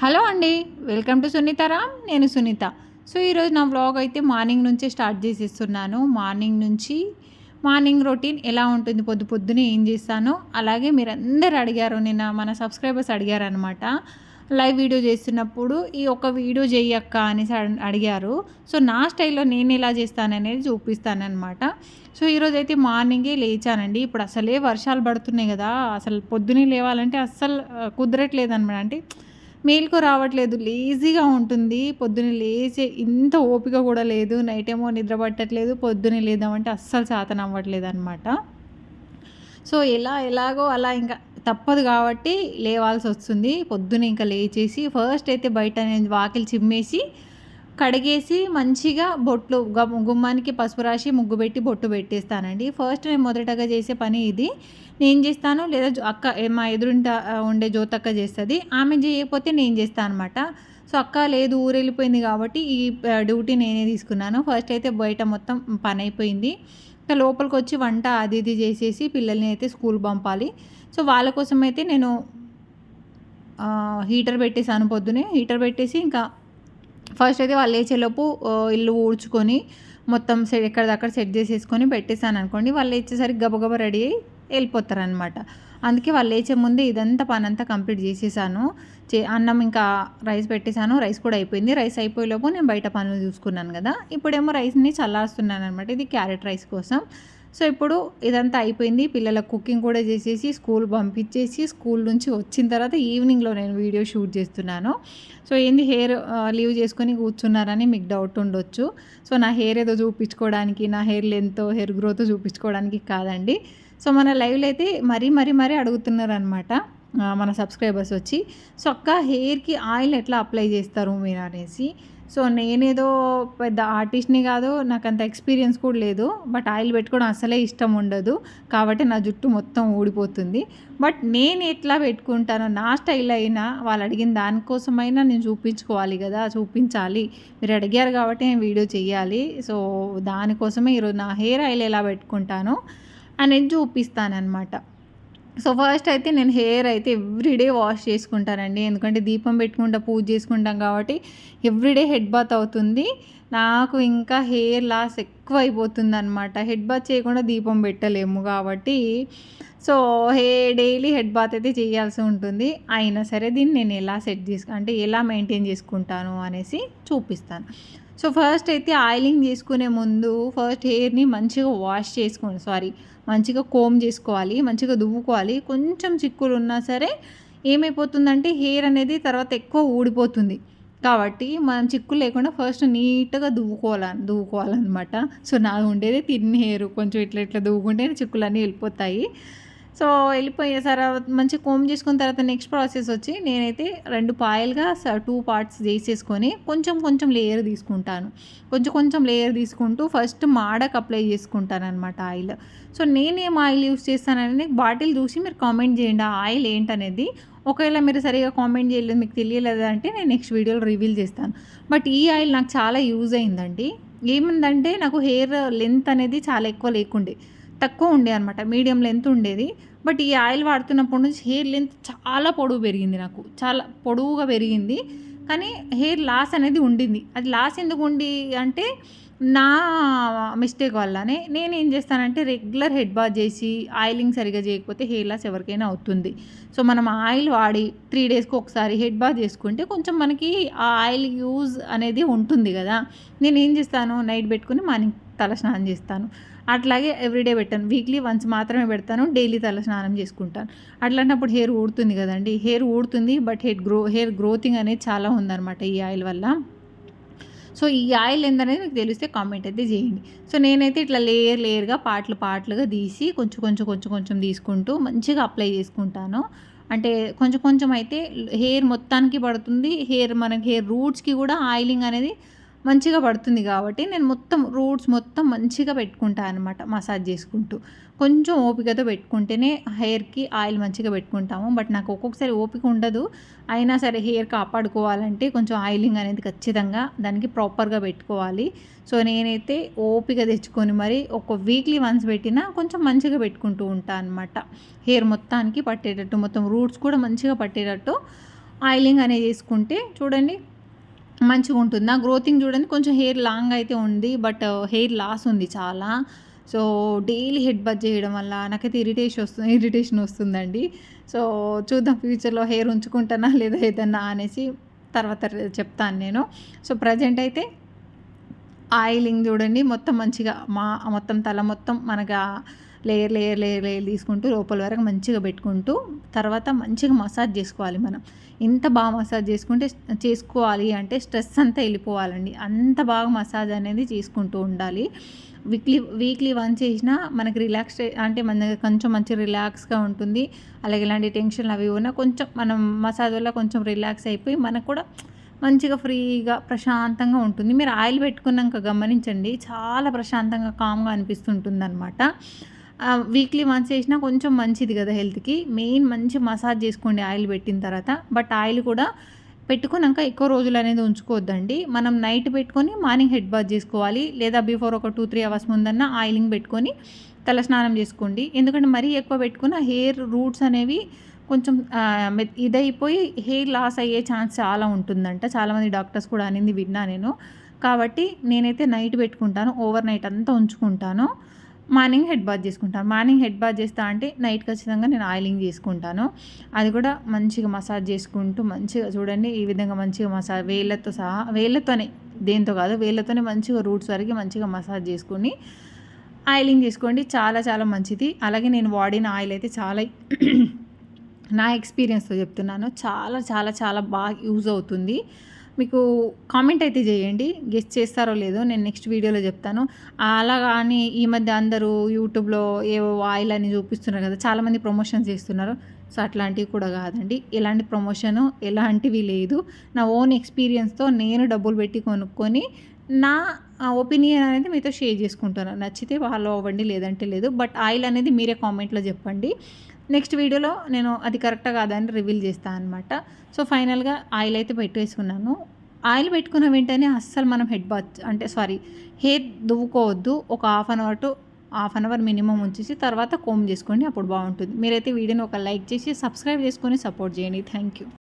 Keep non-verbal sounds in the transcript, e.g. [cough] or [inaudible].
Hello అండి welcome to సునీతారామ్ నేను Sunitha. So ఈరోజు నా వ్లాగ్ అయితే మార్నింగ్ నుంచే స్టార్ట్ చేసేస్తున్నాను. మార్నింగ్ నుంచి మార్నింగ్ రొటీన్ ఎలా ఉంటుంది పొద్దు పొద్దునే ఏం చేస్తాను అలాగే మీరు అందరు అడిగారు నిన్న మన సబ్స్క్రైబర్స్ అడిగారు అనమాట లైవ్ వీడియో చేస్తున్నప్పుడు ఈ ఒక వీడియో చెయ్యక్క అనేసి అడిగారు. సో నా స్టైల్లో నేను ఎలా చేస్తాననేది చూపిస్తానమాట సో ఈరోజు అయితే మార్నింగే లేచానండి. ఇప్పుడు అసలే వర్షాలు పడుతున్నాయి కదా అసలు పొద్దునే లేవాలంటే అస్సలు కుదరట్లేదు అనమాట అంటే మేల్కో రావట్లేదు. లేజీగా ఉంటుంది. పొద్దున్న లేచే ఇంత ఓపిక కూడా లేదు. నైట్ ఏమో నిద్ర పట్టట్లేదు. పొద్దున్నే లేదామంటే అస్సలు శాతం అవ్వట్లేదు అనమాట సో ఎలా ఎలాగో అలా ఇంకా తప్పదు కాబట్టి లేవాల్సి వస్తుంది. పొద్దున ఇంకా లేచేసి ఫస్ట్ అయితే బయట నేను వాకిలి చిమ్మేసి కడిగేసి మంచిగా బొట్లు గుమ్మానికి పసుపు రాసి ముగ్గు పెట్టి బొట్టు పెట్టేస్తానండి. ఫస్ట్ నేను మొదటగా చేసే పని ఇది. నేను చేస్తాను లేదా అక్క మా ఎదురుంట ఉండే జ్యోతక్క చేస్తుంది. ఆమె చేయకపోతే నేను చేస్తాను అనమాట సో అక్క లేదు ఊరు వెళ్ళిపోయింది కాబట్టి ఈ డ్యూటీ నేనే తీసుకున్నాను. ఫస్ట్ అయితే బయట మొత్తం పని అయిపోయింది. ఇంకా లోపలికి వచ్చి వంట అది ఇది చేసేసి పిల్లల్ని అయితే స్కూల్ పంపాలి. సో వాళ్ళ కోసం అయితే నేను హీటర్ పెట్టేసాను పొద్దునే. హీటర్ పెట్టేసి ఇంకా ఫస్ట్ అయితే వాళ్ళు లేచేలోపు ఇల్లు ఊడ్చుకొని మొత్తం సెట్ ఎక్కడిదక్కడ సెట్ చేసేసుకొని పెట్టేసాను అనుకోండి వాళ్ళు లేచేసరికి గబగబ రెడీ అయ్యి వెళ్ళిపోతారనమాట. అందుకే వాళ్ళు లేచే ముందే ఇదంతా పని అంతా కంప్లీట్ చేసేసాను. చే అన్నం ఇంకా రైస్ పెట్టేశాను రైస్ కూడా అయిపోయింది. రైస్ అయిపోయేలోపు నేను బయట పనులు చూసుకున్నాను కదా ఇప్పుడేమో రైస్ని చల్లారుస్తున్నాను అనమాట ఇది క్యారెట్ రైస్ కోసం. సో ఇప్పుడు ఇదంతా అయిపోయింది. పిల్లల కుకింగ్ కూడా చేసేసి స్కూల్ పంపించేసి స్కూల్ నుంచి వచ్చిన తర్వాత ఈవినింగ్లో నేను వీడియో షూట్ చేస్తున్నాను. సో ఏంది హెయిర్ లీవ్ చేసుకొని కూర్చున్నారని మీకు డౌట్ ఉండొచ్చు. సో నా హెయిర్ ఏదో చూపించుకోవడానికి నా హెయిర్ లెంత్ హెయిర్ గ్రోత్ చూపించుకోవడానికి కాదండి. సో మన లైవ్లో అయితే మరీ మరీ మరీ అడుగుతున్నారు అనమాట మన సబ్స్క్రైబర్స్ వచ్చి సో అక్క హెయిర్కి ఆయిల్ ఎట్లా అప్లై చేస్తారు? మీరు అనేసి. సో నేనేదో పెద్ద ఆర్టిస్ట్ని కాదు నాకు అంత ఎక్స్పీరియన్స్ కూడా లేదు. బట్ ఆయిల్ పెట్టుకోవడం అసలే ఇష్టం ఉండదు. కాబట్టి నా జుట్టు మొత్తం ఊడిపోతుంది. బట్ నేను ఎట్లా పెట్టుకుంటానో నా స్టైల్ అయినా వాళ్ళు అడిగిన దానికోసమైనా నేను చూపించుకోవాలి కదా చూపించాలి. మీరు అడిగారు కాబట్టి నేను వీడియో చేయాలి సో దానికోసమే ఈరోజు నా హెయిర్ ఆయిల్ ఎలా పెట్టుకుంటానో అనేది చూపిస్తానమాట సో ఫస్ట్ అయితే నేను హెయిర్ అయితే ఎవ్రీడే వాష్ చేసుకుంటానండి. ఎందుకంటే దీపం పెట్టుకుంటా పూజ చేసుకుంటాం కాబట్టి ఎవ్రీడే హెడ్ బాత్ అవుతుంది. నాకు ఇంకా హెయిర్ లాస్ ఎక్కువ అయిపోతుంది అనమాట హెడ్ బాత్ చేయకుండా దీపం పెట్టలేము కాబట్టి. So hey daily head bath అయితే చేయాల్సి ఉంటుంది. అయినా సరే దీన్ని నేను ఎలా సెట్ చేసుకు అంటే ఎలా మెయింటైన్ చేసుకుంటాను అనేసి చూపిస్తాను. సో ఫస్ట్ అయితే ఆయిలింగ్ చేసుకునే ముందు ఫస్ట్ హెయిర్ని మంచిగా వాష్ చేసుకోండి. సారీ మంచిగా కోమ్ చేసుకోవాలి మంచిగా దువ్వుకోవాలి. కొంచెం చిక్కులు ఉన్నా సరే ఏమైపోతుందంటే హెయిర్ అనేది తర్వాత ఎక్కువ ఊడిపోతుంది. కాబట్టి మనం చిక్కులు లేకుండా ఫస్ట్ నీట్గా దువ్వుకోవాలి దువ్వుకోవాలన్నమాట. సో నాకు ఉండేది తిన్న హెయిర్ కొంచెం ఇట్లా ఇట్లా దువ్వుకుంటే చిక్కులన్నీ వెళ్ళిపోతాయి. సో వెళ్ళిపోయిన తర్వాత మంచి కోమ్ చేసుకున్న తర్వాత నెక్స్ట్ ప్రాసెస్ వచ్చి నేనైతే రెండు పాయలుగా టూ పార్ట్స్ చేసేసుకొని కొంచెం కొంచెం లేయర్ తీసుకుంటాను. కొంచెం కొంచెం లేయర్ తీసుకుంటూ ఫస్ట్ మాడకు అప్లై చేసుకుంటాను అనమాట ఆయిల్ సో నేనేం ఆయిల్ యూస్ చేస్తానని బాటిల్ చూసి మీరు కామెంట్ చేయండి ఆ ఆయిల్ ఏంటనేది. ఒకవేళ మీరు సరిగా కామెంట్ చేయలేదు మీకు తెలియలేదు అంటే నేను నెక్స్ట్ వీడియోలో రివీల్ చేస్తాను. బట్ ఈ ఆయిల్ నాకు చాలా యూజ్ అయిందండి. ఏమిందంటే నాకు హెయిర్ లెంత్ అనేది చాలా ఎక్కువ లేకుండే. తక్కువ ఉండే అనమాట మీడియం లెంత్ ఉండేది. బట్ ఈ ఆయిల్ వాడుతున్నప్పటి నుంచి హెయిర్ లెంత్ చాలా పొడవు పెరిగింది నాకు. చాలా పొడవుగా పెరిగింది. కానీ హెయిర్ లాస్ అనేది ఉండింది. అది లాస్ ఎందుకు ఉండి అంటే నా మిస్టేక్ వల్లనే నేను ఏం చేస్తానంటే రెగ్యులర్ హెడ్ బాత్ చేసి ఆయిలింగ్ సరిగా చేయకపోతే హెయిర్ లాస్ ఎవరికైనా అవుతుంది. సో మనం ఆయిల్ వాడి త్రీ డేస్కి ఒకసారి హెడ్ బాత్ చేసుకుంటే కొంచెం మనకి ఆ ఆయిల్ యూజ్ అనేది ఉంటుంది కదా. నేను ఏం చేస్తాను? నైట్ పెట్టుకుని మార్నింగ్ తల స్నానం చేస్తాను. అట్లాగే ఎవ్రీడే పెట్టాను. వీక్లీ వన్స్ మాత్రమే పెడతాను. డైలీ తల స్నానం చేసుకుంటాను. అట్లాంటప్పుడు హెయిర్ ఊడుతుంది కదండి. హెయిర్ ఊడుతుంది బట్ హెయిర్ గ్రో హెయిర్ గ్రోతింగ్ అనేది చాలా ఉందన్నమాట ఈ ఆయిల్ వల్ల. సో ఈ ఆయిల్ ఏందనేది మీకు తెలిస్తే కామెంట్ అయితే చేయండి. సో నేనైతే ఇట్లా లేయర్ లేయర్గా పాటలు పాటలుగా తీసి కొంచెం కొంచెం కొంచెం కొంచెం తీసుకుంటూ మంచిగా అప్లై చేసుకుంటాను. అంటే కొంచెం కొంచెం అయితే హెయిర్ మొత్తానికి పడుతుంది. హెయిర్ మనకి హెయిర్ రూట్స్కి కూడా ఆయిలింగ్ అనేది మంచిగా పడుతుంది కాబట్టి నేను మొత్తం రూట్స్ మొత్తం మంచిగా పెట్టుకుంటాను అనమాట మసాజ్ చేసుకుంటూ. కొంచెం ఓపికతో పెట్టుకుంటేనే హెయిర్కి ఆయిల్ మంచిగా పెట్టుకుంటాము. బట్ నాకు ఒక్కొక్కసారి ఓపిక ఉండదు. అయినా సరే హెయిర్ కాపాడుకోవాలంటే కొంచెం ఆయిలింగ్ అనేది ఖచ్చితంగా దానికి ప్రాపర్గా పెట్టుకోవాలి. సో నేనైతే ఓపిక తెచ్చుకొని మరి ఒక వీక్లీ వన్స్ పెట్టినా కొంచెం మంచిగా పెట్టుకుంటూ ఉంటాను అనమాట హెయిర్ మొత్తానికి పట్టేటట్టు మొత్తం రూట్స్ కూడా మంచిగా పట్టేటట్టు ఆయిలింగ్ అనేది చేసుకుంటే చూడండి మంచిగా ఉంటుంది. నా గ్రోతింగ్ చూడండి కొంచెం హెయిర్ లాంగ్ అయితే ఉంది బట్ హెయిర్ లాస్ ఉంది చాలా. సో డైలీ హెడ్ బజ్ చేయడం వల్ల నాకైతే ఇరిటేషన్ వస్తుంది ఇరిటేషన్ వస్తుందండి. సో చూద్దాం ఫ్యూచర్లో హెయిర్ ఉంచుకుంటానా లేదా ఏదన్నా అనేసి తర్వాత చెప్తాను నేను. సో ప్రజెంట్ అయితే ఆయిలింగ్ చూడండి మొత్తం మంచిగా మా మొత్తం తల మొత్తం మనగా లేయర్ లేయర్ లేయర్ లేయర్ తీసుకుంటూ లోపల వరకు మంచిగా పెట్టుకుంటూ తర్వాత మంచిగా మసాజ్ చేసుకోవాలి మనం. ఎంత బాగా మసాజ్ చేసుకుంటే చేసుకోవాలి అంటే స్ట్రెస్ అంతా వెళ్ళిపోవాలండి. అంత బాగా మసాజ్ అనేది చేసుకుంటూ ఉండాలి. వీక్లీ వీక్లీ వన్ చేసినా మనకి రిలాక్స్ అంటే మన కొంచెం మంచి రిలాక్స్గా ఉంటుంది. అలాగే ఇలాంటి టెన్షన్లు అవి ఉన్నా కొంచెం మనం మసాజ్ వల్ల కొంచెం రిలాక్స్ అయిపోయి మనకు కూడా మంచిగా ఫ్రీగా ప్రశాంతంగా ఉంటుంది. మీరు ఆయిల్ పెట్టుకున్నాక గమనించండి. చాలా ప్రశాంతంగా కామ్గా అనిపిస్తుంటుంది అనమాట వీక్లీ వన్స్ చేసినా కొంచెం మంచిది కదా హెల్త్కి మెయిన్ మంచి మసాజ్ చేసుకోండి ఆయిల్ పెట్టిన తర్వాత. బట్ ఆయిల్ కూడా పెట్టుకున్నాక ఎక్కువ రోజులు అనేది ఉంచుకోవద్దండి. మనం నైట్ పెట్టుకొని మార్నింగ్ హెడ్ బాత్ చేసుకోవాలి. లేదా బిఫోర్ ఒక టూ త్రీ అవర్స్ ముందన్న ఆయిలింగ్ పెట్టుకొని తల స్నానం చేసుకోండి. ఎందుకంటే మరీ ఎక్కువ పెట్టుకున్న హెయిర్ రూట్స్ అనేవి కొంచెం ఇదైపోయి హెయిర్ లాస్ అయ్యే ఛాన్స్ చాలా ఉంటుందంట. చాలామంది డాక్టర్స్ కూడా అనేది విన్నా నేను. కాబట్టి నేనైతే నైట్ పెట్టుకుంటాను. ఓవర్ నైట్ అంతా ఉంచుకుంటాను. మార్నింగ్ హెడ్ బాత్ చేసుకుంటాను. మార్నింగ్ హెడ్ బాత్ చేస్తా అంటే నైట్ ఖచ్చితంగా నేను ఆయిలింగ్ చేసుకుంటాను. అది కూడా మంచిగా మసాజ్ చేసుకుంటూ మంచిగా చూడండి ఈ విధంగా మంచిగా మసాజ్ వేళ్ళతో సహా వేళ్ళతోనే దేంతో కాదు వేళ్ళతోనే మంచిగా రూట్స్ వరకు మంచిగా మసాజ్ చేసుకొని ఆయిలింగ్ చేసుకోండి. చాలా చాలా మంచిది. అలాగే నేను వాడిన ఆయిల్ అయితే చాలా [clears throat] నా ఎక్స్పీరియన్స్తో చెప్తున్నాను. చాలా చాలా చాలా బాగా యూజ్ అవుతుంది. మీకు కామెంట్ అయితే చేయండి. గెస్ట్ చేస్తారో లేదో నేను నెక్స్ట్ వీడియోలో చెప్తాను. అలా కానీ ఈ మధ్య అందరూ యూట్యూబ్లో ఏవో ఆయిల్ అని చూపిస్తున్నారు కదా చాలామంది ప్రమోషన్స్ చేస్తున్నారు. సో అట్లాంటివి కూడా కాదండి. ఎలాంటి ప్రమోషను ఎలాంటివి లేదు. నా ఓన్ ఎక్స్పీరియన్స్తో నేను డబ్బులు పెట్టి కొనుక్కొని నా ఒపీనియన్ అనేది మీతో షేర్ చేసుకుంటాను. నచ్చితే ఫాలో అవ్వండి లేదంటే లేదు. బట్ ఆయిల్ అనేది మీరే కామెంట్లో చెప్పండి. నెక్స్ట్ వీడియోలో నేను అది కరెక్టా కాదని రివీల్ చేస్తాను అనమాట సో ఫైనల్గా ఆయిల్ అయితే పెట్టేసుకున్నాను. ఆయిల్ పెట్టుకున్న వెంటనే అస్సలు మనం హెడ్ బాత్ అంటే సారీ హెయిర్ దువ్వుకోవద్దు. ఒక half an hour to half an hour minimum ఉంచేసి తర్వాత కోమ్ చేసుకోండి అప్పుడు బాగుంటుంది. మీరైతే వీడియోని ఒక లైక్ చేసి సబ్స్క్రైబ్ చేసుకొని సపోర్ట్ చేయండి. Thank you.